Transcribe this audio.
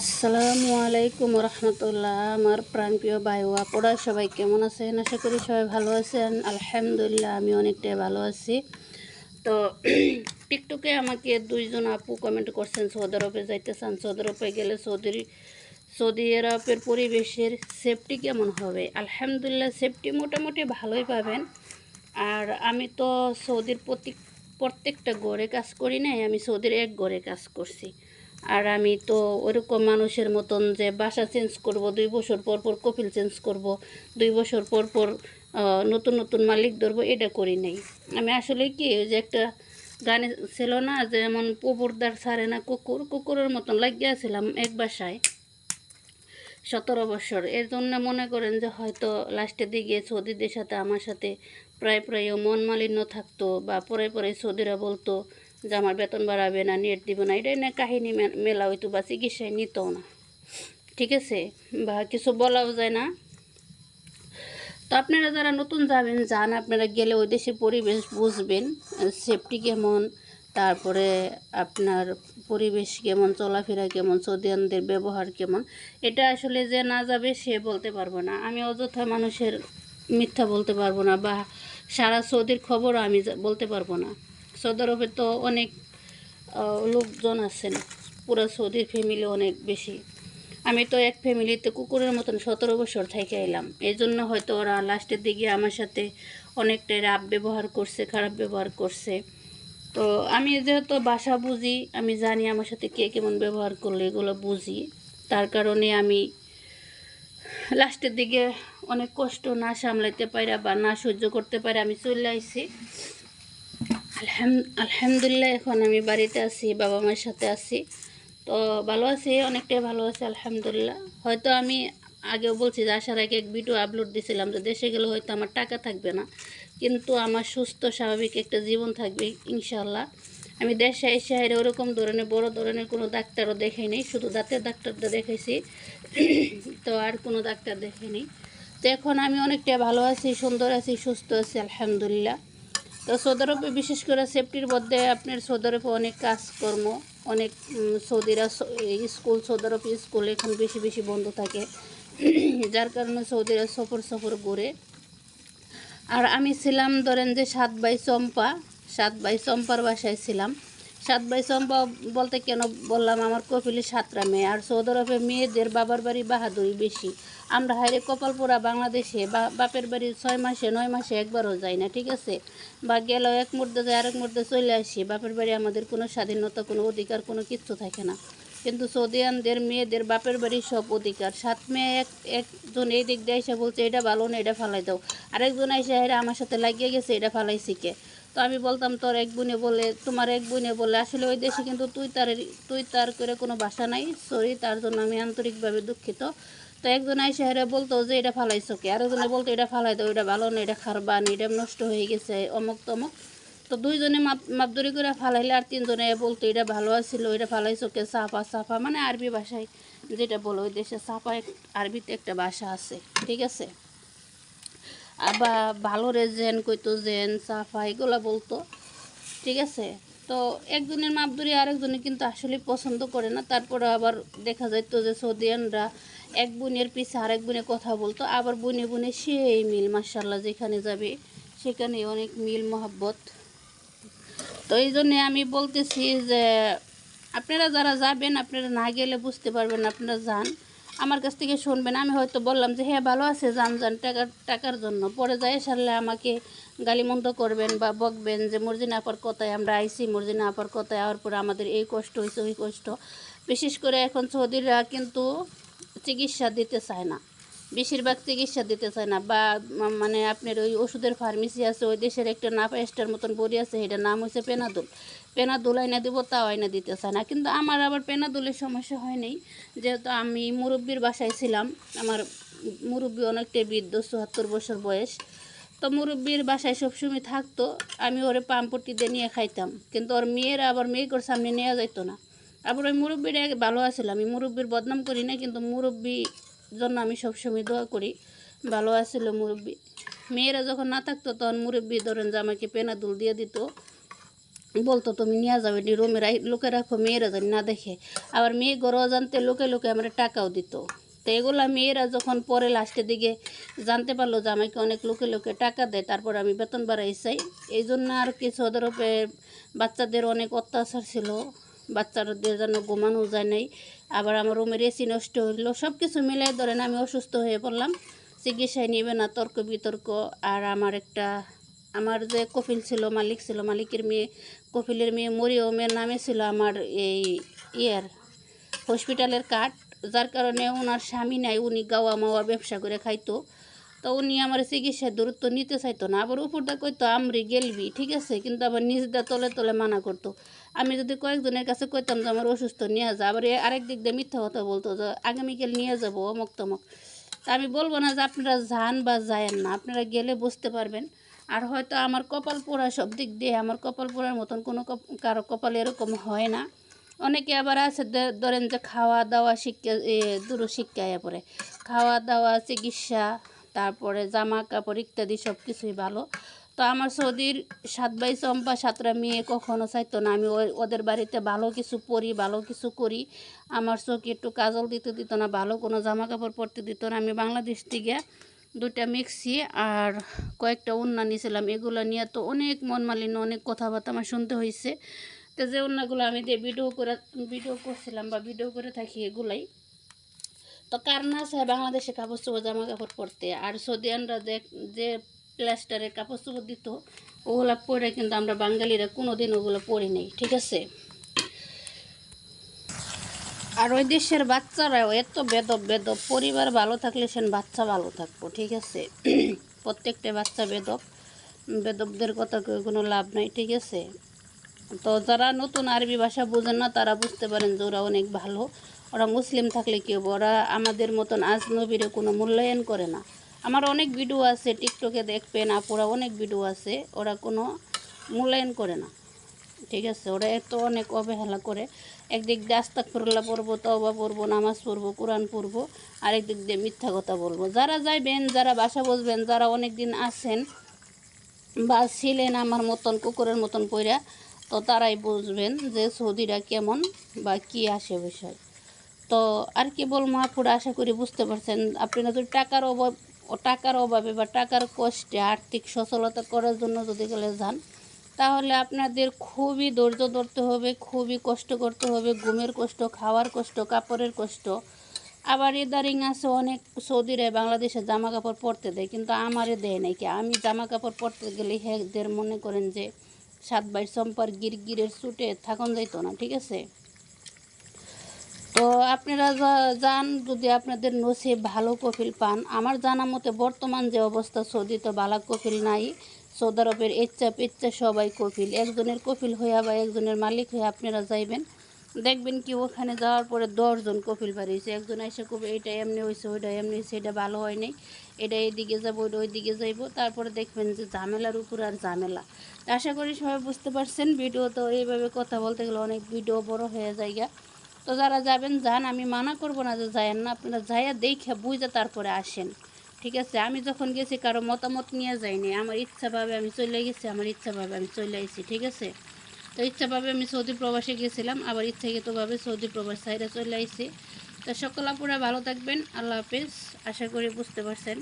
আসসালামু আলাইকুম রহমতুল্লাহ আমার প্রাণপ্রিয় ও আপুরা, সবাই কেমন আছেন? আশা করি সবাই ভালো আছেন। আলহামদুলিল্লাহ, আমি অনেকটাই ভালো আছি। তো, টিকটকে আমাকে দুইজন আপু কমেন্ট করছেন, সৌদি আরবে যাইতে চান সৌদি আরবে গেলে সৌদির, সৌদি আরবের পরিবেশের সেফটি কেমন হবে? আলহামদুলিল্লাহ সেফটি মোটামুটি ভালোই পাবেন। আর আমি তো সৌদির প্রত্যেক প্রত্যেকটা গড়ে কাজ করি নাই, আমি সৌদির এক গড়ে কাজ করছি। আর আমি তো ওরকম মানুষের মতন যে বাসা চেঞ্জ করব, দুই বছর পর পর কপিল চেঞ্জ করব, দুই বছর পর পর নতুন নতুন মালিক ধরবো, এটা করি নাই। আমি আসলে কি যে একটা গানে ছিল না যেমন পুকুরদার সারে না, কুকুর, কুকুরের মতন লাগিয়েছিলাম এক বাসায় সতেরো বছর। এর জন্য মনে করেন যে হয়তো লাস্টের দিকে সৌদিদের সাথে, আমার সাথে প্রায় প্রায় মন মালিন্য থাকতো, বা পরে পরে সৌদিরা বলতো যে আমার বেতন বাড়াবে না, নেট দিব না, এটাই না কাহিনী মেলা হইতো বা চিকিৎসায় নিত না। ঠিক আছে? বা কিছু বলাও যায় না। তো আপনারা যারা নতুন যাবেন, যান, আপনারা গেলে ওই দেশের পরিবেশ বুঝবেন সেফটি কেমন, তারপরে আপনার পরিবেশ কেমন, চলাফেরা কেমন, সৌদিয়ানদের ব্যবহার কেমন, এটা আসলে যে না যাবে সে বলতে পারব না। আমি অযথা মানুষের মিথ্যা বলতে পারব না বা সারা সৌদির খবরও আমি বলতে পারব না। সৌদি তো অনেক লোকজন আছেন। পুরা সৌদির ফ্যামিলি অনেক বেশি। আমি তো এক ফ্যামিলিতে কুকুরের মতন সতেরো বছর থেকে এলাম। এই জন্য হয়তো ওরা লাস্টের দিকে আমার সাথে অনেকটাই রাব ব্যবহার করছে, খারাপ ব্যবহার করছে। তো আমি যেহেতু বাসা বুঝি, আমি জানি আমার সাথে কে কেমন ব্যবহার করলে এগুলো বুঝি। তার কারণে আমি লাস্টের দিকে অনেক কষ্ট না সামলাইতে পারি বা না সহ্য করতে পারি আমি চলে আইছি। আলহাম- আলহামদুলিল্লাহ, এখন আমি বাড়িতে আছি, বাবা মায়ের সাথে আছি। তো ভালো আছি, অনেকটাই ভালো আছি, আলহামদুলিল্লাহ। হয়তো আমি আগেও বলছি যে আসার আগে এক ভিডিও আপলোড দিয়েছিলাম যে দেশে গেলে হয়তো আমার টাকা থাকবে না। কিন্তু আমার সুস্থ, স্বাভাবিক একটা জীবন থাকবে ইনশাল্লাহ আমি দেশে এসে হাইরে ওরকম ধরনের, বড় ধরনের কোনো ডাক্তারও দেখাই নেই, শুধু দাঁতের ডাক্তারটা দেখেছি তো আর কোনো ডাক্তার দেখাইনি তো এখন আমি অনেকটা ভালো আছি, সুন্দর আছি, সুস্থ আছি, আলহামদুলিল্লাহ। তো সৌদি বিশেষ করে সেফটির মধ্যে আপনার সৌদি অনেক কাজকর্ম, অনেক সৌদিরা স্কুল সৌদি স্কুল এখন বেশি বেশি বন্ধ থাকে। যার কারণে সৌদিরা সফর সফর ঘুরে আর আমি ছিলাম ধরেন যে সাত বাই চম্পা, সাত বাই চম্পার বাসায় ছিলাম। সাত বাই সম্ভব বলতে কেন বললাম, আমার কপিলি সাতটা মেয়ে আর সৌদি আরবে মেয়েদের বাবার বাড়ি বাহাদুরি বেশি। আমরা হাইরে কপালপুরা বাংলাদেশে বা বাপের বাড়ি ছয় মাসে, নয় মাসে একবারও যাই না, ঠিক আছে? বা গেলেও এক মুহূর্তে যাই, আরেক মুহূর্তে চলে আসি। বাপের বাড়ি আমাদের কোনো স্বাধীনতা, কোনো অধিকার, কোনো কিচ্ছু থাকে না। কিন্তু সৌদিয়ানদের মেয়েদের বাপের বাড়ির সব অধিকার। সাত মেয়ে এক, একজন এই দিক দিয়ে এসে বলছে, এটা ভালো না, এটা ফালাই দাও। আরেকজন এসে আমার সাথে লাগিয়ে গেছে, এটা ফালাই শিখে তো আমি বলতাম, তোর এক বোনে বলে, তোমার এক বোনে বলে, আসলে ওই দেশে কিন্তু তুই তার তুই তার করে কোনো ভাষা নাই, সরি, তার জন্য আমি আন্তরিকভাবে দুঃখিত। তো একজন এসে হেরা বলতো যে, এটা ফালাইছো কে? আরেকজনে বলতো, এটা ফালাই দাও, এটা ভালো না, এটা খারবান এটা নষ্ট হয়ে গেছে, অমুক তমুক। তো দুইজনে মাপ, মাপদরি করে ফালাইলে আর তিনজনে বলতো, এটা ভালো আছিল এটা ফালাইছো কে? সাফা সাফা মানে আরবি ভাষায় যেটা বলো, ওই দেশে সাফা আরবিতে একটা ভাষা আছে, ঠিক আছে? আবার ভালো রে জেন কইতো জেন সাফা এগুলো বলতো। ঠিক আছে? তো একজনের মাপ মাপদুরি আরেকজনে কিন্তু আসলে পছন্দ করে না। তারপরে আবার দেখা যাইতো যে সৌদিয়ানরা এক বোনের পিছে আরেক বোনে কথা বলতো। আবার বনে বনে সেই মিল মার্শাল্লাহ যেখানে যাবে সেখানে অনেক মিল, মহাব্বত। তো এই জন্যে আমি বলতেছি যে আপনারা যারা যাবেন, আপনারা না গেলে বুঝতে পারবেন আপনারা যান। আমার কাছ থেকে শুনবেন। আমি হয়তো বললাম যে হ্যাঁ ভালো আছে, যান যান, টাকার টাকার জন্য। পরে যাই সারলে আমাকে গালিমন্দ করবেন বা বকবেন যে মর্জিনা আপার কথায়? আমরা আইসি মর্জিনা আপার কথায়? আওয়ার পরে আমাদের এই কষ্ট হয়েছে ওই কষ্ট। বিশেষ করে এখন সৌদিরা কিন্তু চিকিৎসা দিতে চায় না। বেশিরভাগ চিকিৎসা দিতে চায় না বা মানে আপনার ওই ওষুধের ফার্মেসি আছে, ওই দেশের একটা নাপা স্টার মতন বড়ি আছে এটার নাম হচ্ছে পেনাদুল পেনাদুল আইনা দিব, তাও আইনা দিতে চায় না। কিন্তু আমার আবার পেনাদুলের সমস্যা হয় নাই। যেহেতু আমি মুরব্বীর বাসায় ছিলাম, আমার মুরব্বি অনেকটাই বৃদ্ধ, চুয়াত্তর বছর বয়স। তো মুরব্বীর বাসায় সবসময় থাকতো, আমি ওরে পাম্পটি দিয়ে নিয়ে খাইতাম। কিন্তু ওর মেয়েরা আবার মেয়েকর সামনে নেওয়া যাইতো না। আবার ওই মুরব্বির ভালো আছিল, আমি মুরব্বীর বদনাম করি না কিন্তু মুরব্বি জন্য আমি সবসময় দোয়া করি। ভালো আছিল মুরব্বি। মেয়েরা যখন না থাকতো, তখন মুরব্বি ধরেন যে আমাকে পেনাদুল দিয়ে দিত। বলতো, তুমি নিয়ে যাবে নি রুমে লোকে রাখো, মেয়েরা যেন না দেখে। আবার মেয়ে গরো জানতে লোকে লোকে আমার টাকাও দিত। তো এগুলা মেয়েরা যখন পরে লাস্টের দিকে জানতে পারল যে আমাকে অনেক লোকে লোকে টাকা দেয়, তারপর আমি বেতন বাড়াই চাই এই জন্য আর কিছু ওদের বাচ্চাদের অনেক অত্যাচার ছিল। বাচ্চাদের যেন ঘুমানো যায় নাই। আবার আমার রুমের এসি নষ্ট হইল সব কিছু মিলাই ধরেন আমি অসুস্থ হয়ে পড়লাম, চিকিৎসায় নেবে না, তর্ক বিতর্ক। আর আমার একটা, আমার যে কফিল ছিল মালিক ছিল, মালিকের মেয়ে কফিলের মেয়ে মরিয়মের নামে ছিল আমার এই ইয়ার হসপিটালের কার্ড। যার কারণে ওনার স্বামী নাই, উনি গাওয়া মাওয়া ব্যবসা করে খাইতো। তো উনি আমার চিকিৎসার দূরত্ব নিতে চাইতো না। আবার উপরটা কইতো, আমরি গেলবি। ঠিক আছে? কিন্তু আবার নিজদা তলে তলে মানা করতো। আমি যদি কয়েকজনের কাছে কইতাম যে আমার অসুস্থ, নিয়ে যা। আবার আরেক দিক দিয়ে মিথ্যা কথা বলতো যে, আগামীকাল নিয়ে যাব অমক তমক। তা আমি বলব না যে আপনারা যান বা যায়েন না, আপনারা গেলে বুঝতে পারবেন। আর হয়তো আমার কপাল পোড়া সব দিক দিয়ে, আমার কপাল পোড়ার মতন কোনো কারও কপাল এরকম হয় না। অনেকে আবার আছে ধরেন যে খাওয়া দাওয়া শিক্ষা দূর শিক্ষায় পড়ে। খাওয়া দাওয়া, চিকিৎসা তারপরে জামা কাপড় ইত্যাদি সব কিছুই ভালো। তো আমার সৌদির সাত বাই চম্পা সাতটা মেয়ে কখনো চাইতো না। আমি ওদের বাড়িতে ভালো কিছু পরি, ভালো কিছু করি। আমার চোখে একটু কাজল দিতে দিত না, ভালো কোনো জামা কাপড় পরতে দিত না। আমি বাংলাদেশ থেকে দুইটা মিক্সি আর কয়েকটা উন্না নিয়েছিলাম এগুলো নিয়ে তো অনেক মন মালিন্য অনেক কথাবার্তা আমার শুনতে হয়েছে তো যে উন্নাগুলো আমি যে ভিডিও করে ভিডিও করছিলাম বা ভিডিও করে থাকি এগুলাই। তো কার না চায় বাংলাদেশে কাপড় চোপড় জামা কাপড় পরতে। আর সৌদিয়ানরা যে যে প্লাস্টারের কাপড় চোপড় দিত, ওগুলো পরে কিন্তু আমরা বাঙালিরা কোনো দিন ওগুলো পরি নেই, ঠিক আছে? আর ওই দেশের বাচ্চারাও এত বেদব বেদব। পরিবার ভালো থাকলে সেন বাচ্চা ভালো থাকব, ঠিক আছে? প্রত্যেকটা বাচ্চা বেদব। বেদবদের কথা কয়ে কোনো লাভ নাই, ঠিক আছে? তো যারা নতুন আরবি ভাষা বোঝেন না, তারা বুঝতে পারেন যে ওরা অনেক ভালো। ওরা মুসলিম থাকলে কি হবে? ওরা আমাদের মতন আজনবীরে কোনো মূল্যায়ন করে না। আমার অনেক ভিডিও আছে টিকটকে দেখবেন, আপুরা অনেক ভিডিও আছে, ওরা কোনো মূল্যায়ন করে না। ঠিক আছে, ওরা এত অনেক অবহেলা করে। একদিক দিয়ে আস্তাক ফিরুল্লাহ পড়ব তবা পড়ব, নামাজ পড়ব, কোরআন পড়ব আরেক দিক দিয়ে মিথ্যা কথা বলব। যারা যাইবেন, যারা বাসা বসবেন, যারা অনেক দিন আছেন বা ছিলেন আমার মতন, কুকুরের মতন পইরা, তো তারাই বুঝবেন যে সৌদিরা কেমন বা কি আসে বিষয়। তো আর কি বলব আপুরা, আশা করি বুঝতে পারছেন। আপনারা যদি টাকার অভাব, টাকার অভাবে বা টাকার কষ্টে আর্থিক সচলতা করার জন্য যদি গেলে যান, তাহলে আপনাদের খুবই ধৈর্য ধরতে হবে, খুবই কষ্ট করতে হবে। ঘুমের কষ্ট, খাওয়ার কষ্ট, কাপড়ের কষ্ট। আবার ইদারিং আছে অনেক সৌদিরে বাংলাদেশে জামা কাপড় পরতে দেয়, কিন্তু আমারে দেয় নাই কি। আমি জামা কাপড় পরতে গেলে হেকদের মনে করেন যে, সাত বাই চম্পার গিরগিরের ছুটে থাকুন যাইতো না, ঠিক আছে? তো আপনারা যান, যদি আপনাদের নসিব ভালো কফিল পান, আমার জানা মতে বর্তমান যে অবস্থা সৌদিতে বালা কফিল নাই, সৌদি আরবের ইচ্ছা পিচ্ছা সবাই কফিল। একজনের কফিল হইয়া বা একজনের মালিক হয়ে আপনারা যাইবেন, দেখবেন কি ওখানে যাওয়ার পরে দশজন কফিল বাড়িয়েছে একজন এসে কবে এটা এমনি হয়েছে ওইটা এমনি হয়েছে এটা ভালো হয় নাই, এটা এইদিকে যাব, ওইটা ওইদিকে যাইবো। তারপরে দেখবেন যে ঝামেলার উপর আর ঝামেলা। আশা করি সবাই বুঝতে পারছেন ভিডিও তো এইভাবে কথা বলতে গেলে অনেক ভিডিও বড় হয়ে যায়। তো যারা যাবেন, যান, আমি মানা করব না যে যায়েন না, আপনারা যাইয়া দেখে বুঝে তারপরে আসেন। ঠিক আছে? আমি যখন গেছি, কারও মতামত নিয়ে যাইনি। আমার ইচ্ছাভাবে আমি চলে গেছি, আমার ইচ্ছাভাবে আমি চলে আসছি ঠিক আছে? তো ইচ্ছাভাবে আমি সৌদি প্রবাসে গেছিলাম, আবার ইচ্ছাকৃতভাবে সৌদি প্রবাস সাইডে চলে আসছি তো সকল আপুরা ভালো থাকবেন, আল্লাহ হাফেজ। আশা করি বুঝতে পারছেন।